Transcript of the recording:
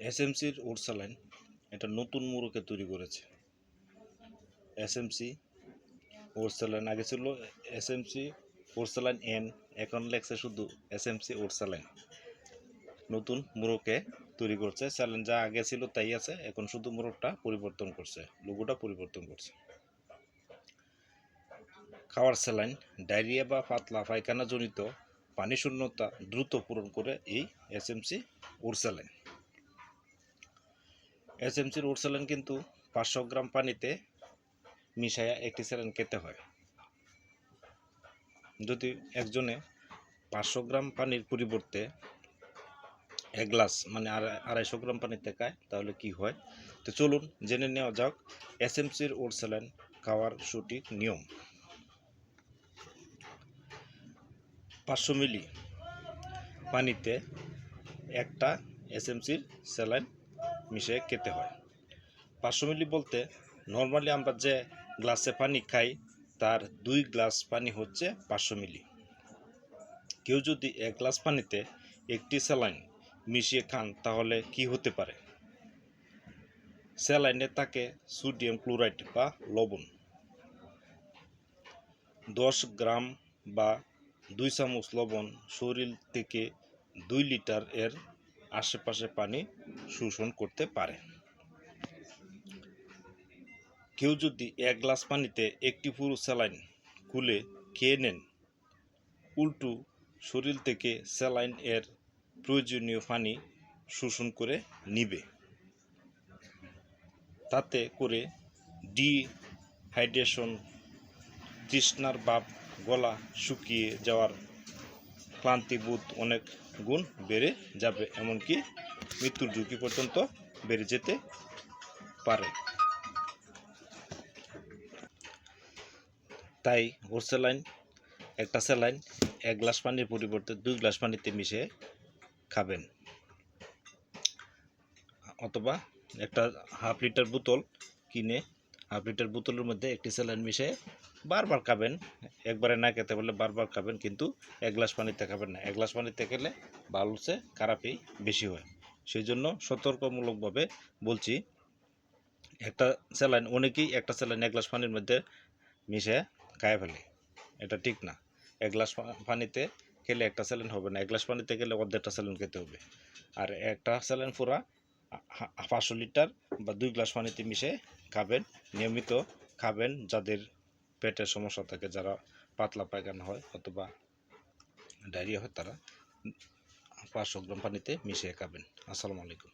এসএমসির ওরসালাইন এটা নতুন মোড়কে তৈরি করেছে। এসএমসি ওরসালাইন আগে ছিল এসএমসি ওরসালাইন এন, এখন লেখছে শুধু এসএমসি ওরসালাইন নতুন মোড়কে তৈরি করছে স্যালেন যা আগে ছিল তাই আছে, এখন শুধু মোড়কটা পরিবর্তন করছে, লোগোটা পরিবর্তন করছে। খাওয়ার স্যালাইন, ডায়রিয়া বা পাতলা পায়খানা জনিত পানি শূন্যতা দ্রুত পূরণ করে এই এসএমসি ওরসালাইন এসএমসির ওরসালাইন কিন্তু পাঁচশো গ্রাম পানিতে মিশায়া একটি স্যালাইন খেতে হয়। যদি একজনে পাঁচশো গ্রাম পানির পরিবর্তে এক গ্লাস মানে আড়াই- আড়াইশো গ্রাম পানিতে খায়, তাহলে কি হয়? তো চলুন জেনে নেওয়া যাক এসএমসির ওরসালাইন খাওয়ার সঠিক নিয়ম। পাঁচশো মিলি পানিতে একটা এসএমসির স্যালাইন মিশিয়ে খেতে হয়। পাঁচশো মিলি বলতে নর্মালি আমরা যে গ্লাসে পানি খাই, তার দুই গ্লাস পানি হচ্ছে পাঁচশো মিলি কেউ যদি এক গ্লাস পানিতে একটি স্যালাইন মিশিয়ে খান, তাহলে কি হতে পারে? স্যালাইনে থাকে সোডিয়াম ক্লোরাইড বা লবণ। দশ গ্রাম বা দুই চামচ লবণ শরীর থেকে দুই লিটার এর আশেপাশে পানি শোষণ করতে পারে। কেউ যদি এক গ্লাস পানিতে একটি পুরো স্যালাইন খুলে খেয়ে নেন, উল্টো শরীর থেকে স্যালাইন এর প্রয়োজনীয় পানি শোষণ করে নিবে। তাতে করে ডিহাইড্রেশন, তৃষ্ণার ভাব, গলা শুকিয়ে যাওয়ার ক্লান্তিবোধ অনেক গুণ বেড়ে যাবে, এমনকি মৃত্যুর ঝুঁকি পর্যন্ত বেড়ে যেতে পারে। তাই ওর স্যালাইন একটা স্যালাইন, এক গ্লাস পানির পরিবর্তে দুই গ্লাস পানিতে মিশে খাবেন। অথবা একটা হাফ লিটার বোতল কিনে হাফ লিটার বোতলের মধ্যে একটি স্যালাইন মিশে বারবার খাবেন। একবারে না খেতে পারলে বারবার খাবেন, কিন্তু এক গ্লাস পানিতে খাবেন না। এক গ্লাস পানিতে খেলে ভালো হচ্ছে, খারাপই বেশি হয়। সেই জন্য সতর্কমূলকভাবে বলছি, একটা স্যালাইন, অনেকেই একটা স্যালাইন এক গ্লাস পানির মধ্যে মিশে খায় ফেলে। এটা ঠিক না। এক গ্লাস পানিতে খেলে একটা স্যালাইন হবে না। এক গ্লাস পানিতে খেলে অর্ধেকটা স্যালাইন খেতে হবে। আর একটা স্যালাইন পুরা পাঁচশো লিটার বা দুই গ্লাস পানিতে মিশে খাবেন, নিয়মিত খাবেন যাদের পেটের সমস্যা থাকে, যারা পাতলা পায়খানা হয় অথবা ডায়রিয়া হয়, তারা পাঁচশো গ্রাম পানিতে মিশিয়ে খাবেন। আসসালামু আলাইকুম।